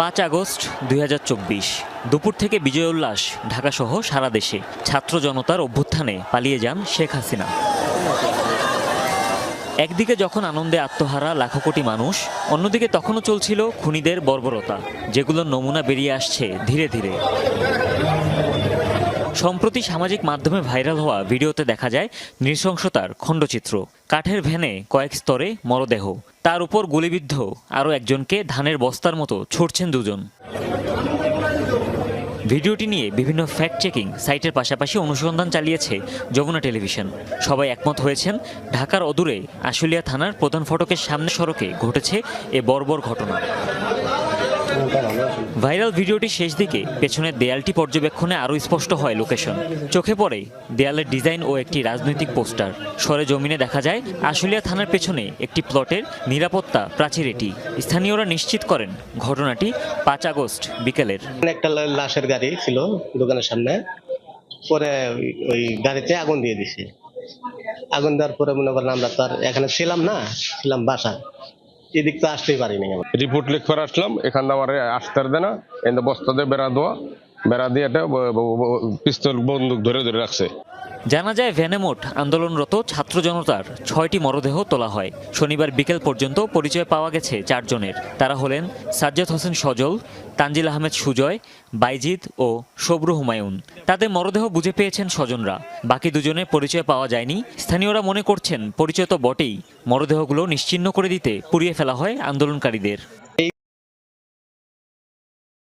পাঁচ আগস্ট দুই হাজার চব্বিশ, দুপুর থেকে বিজয় উল্লাস ঢাকাসহ সারা দেশে ছাত্র জনতার অভ্যুত্থানে পালিয়ে যান শেখ হাসিনা। একদিকে যখন আনন্দে আত্মহারা লাখো কোটি মানুষ, অন্যদিকে তখনও চলছিল খুনিদের বর্বরতা, যেগুলোর নমুনা বেরিয়ে আসছে ধীরে ধীরে। সম্প্রতি সামাজিক মাধ্যমে ভাইরাল হওয়া ভিডিওতে দেখা যায় নৃশংসতার খণ্ডচিত্র, কাঠের ভ্যানে কয়েক স্তরে মরদেহ তার উপর গুলিবিদ্ধ আরও একজনকে ধানের বস্তার মতো ছড়ছেন দুজন। ভিডিওটি নিয়ে বিভিন্ন ফ্যাক্ট চেকিং সাইটের পাশাপাশি অনুসন্ধান চালিয়েছে যমুনা টেলিভিশন। সবাই একমত হয়েছেন, ঢাকার অদূরে আশুলিয়া থানার প্রধান ফটকের সামনে সড়কে ঘটেছে এ বর্বর ঘটনা। ভাইরাল ভিডিওটি শেষ দিকে পেছনের দেয়ালটি পর্যবেক্ষণে আরও স্পষ্ট হয় লোকেশন। চোখে পড়ে দেয়ালের ডিজাইন ও একটি রাজনৈতিক পোস্টার। সরে জমিনে দেখা যায়, আশুলিয়া থানার পেছনে একটি প্লটের নিরাপত্তা প্রাচীর এটি। স্থানীয়রা নিশ্চিত করেন, ঘটনাটি পাঁচ আগস্ট বিকেলের। একটা লাশের গাড়ি ছিল দোকানের সামনে। পরে ওই- গাড়িতে আগুন দিয়ে দিছে। আগুন দেওয়ার পরে মনে করেন আমরা তো আর এখানে ছিলাম না, ছিলাম বাসা এদিক তো আসতেই পারিনি। রিপোর্ট লিখবার আসলাম, এখান আমার আসতে দেয় না এনে বস্তাতে বেড়া দেওয়া। বেড়া দিয়ে ব- পিস্তল বন্দুক ধরে ধরে রাখছে। জানা যায় ভ্যানেমোট আন্দোলনরত ছাত্র জনতার ছয়টি মরদেহ তোলা হয়। শনিবার বিকেল পর্যন্ত পরিচয় পাওয়া গেছে চারজনের। তারা হলেন সাজ্জাদ হোসেন সজল, তানজিল আহমেদ সুজয়, বাইজিদ ও সবরু হুমায়ুন। তাদের মরদেহ বুঝে পেয়েছেন স্বজনরা। বাকি দুজনের পরিচয় পাওয়া যায়নি। স্থানীয়রা মনে করছেন, পরিচয় তো বটেই। মরদেহগুলো নিশ্চিহ্ন করে দিতে, পুড়িয়ে ফেলা হয় আন্দোলনকারীদের।